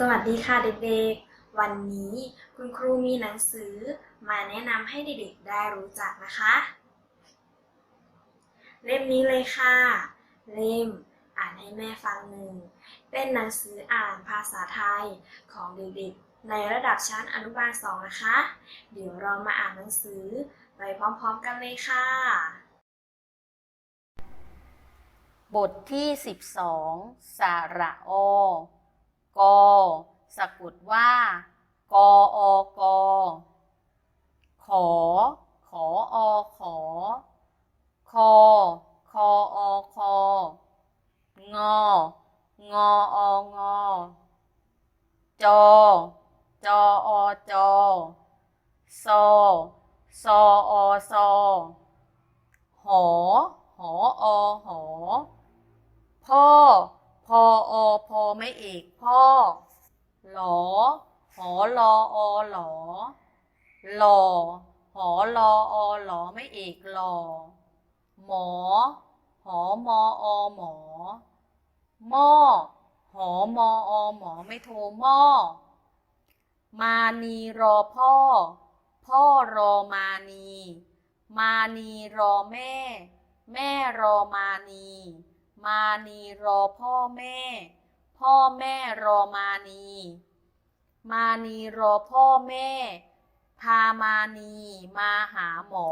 สวัสดีค่ะเด็กๆ วันนี้คุณครูมีหนังสือมาแนะนำให้เด็กๆได้รู้จักนะคะ เล่มนี้เลยค่ะ เล่มอ่านให้แม่ฟังหนึ่ง เป็นหนังสืออ่านภาษาไทยของเด็กๆ ในระดับชั้นอนุบาลสองนะคะ เดี๋ยวเรามาอ่านหนังสือไปพร้อมๆกันเลยค่ะ บทที่ 12สระโอ กสะกดว่า กออกขอ ขออขอ คอ คออคองอ งอองอจอ จออจอซอซออซอหอ หออหอพ่อ พออพอไม่เอกพ่อหลอหอลออหลอหลอหอลออหลอไม่เอกหลอหมอ หอมออหมอหม้อหอมออหมอไม่โทรหม้อมานีรอพ่อ พ่อรอมานี มานีรอแม่ แม่รอมานี มานีรอพ่อแม่ พ่อแม่รอมานี มานีรอพ่อแม่ พามานีมาหาหมอ